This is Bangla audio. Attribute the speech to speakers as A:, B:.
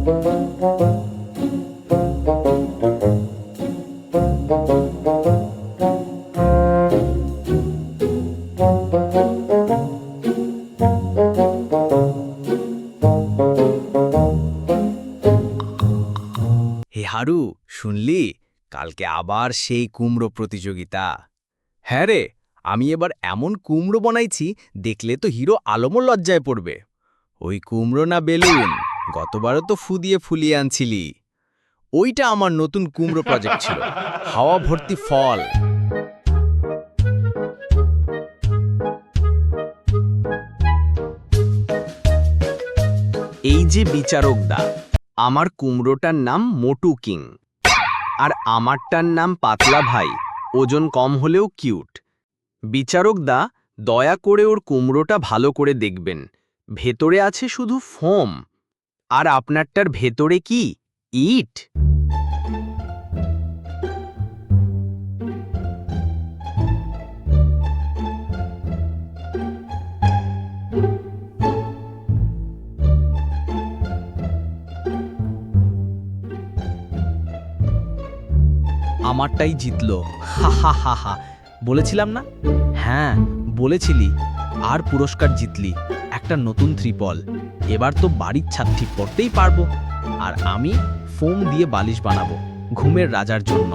A: হে হারু, শুনলি? কালকে আবার সেই কুমড়ো প্রতিযোগিতা। হ্যাঁ রে, আমি এবার এমন কুমড়ো বানাইছি, দেখলে তো হিরো আলমও লজ্জায় পড়বে। ওই কুমড়ো না বেলুন? গতবারও তো ফু দিয়ে ফুলিয়ে আনছিলি। ওইটা আমার নতুন কুমড়ো প্রজেক্ট ছিল। হাওয়া ভর্তি ফল। এই যে বিচারকদা আমার কুমড়োটার নাম মোটু কিং। আর আমারটার নাম পাতলা ভাই, ওজন কম হলেও কিউট। বিচারকদা দয়া করে ওর কুমড়োটা ভালো করে দেখবেন। ভেতরে আছে শুধু ফোম। আর আপনারটার ভেতরে কি? ইট? আমারটাই জিতলো। হা হা হা হা। বলেছিলাম না? হ্যাঁ বলেছিলি। আর পুরস্কার জিতলি। একটা নতুন ত্রিপল। এবার তো বাড়ির ছাদ ঠিক করতেই পারব। আর আমি ফোম দিয়ে বালিশ বানাবো, ঘুমের রাজার জন্য।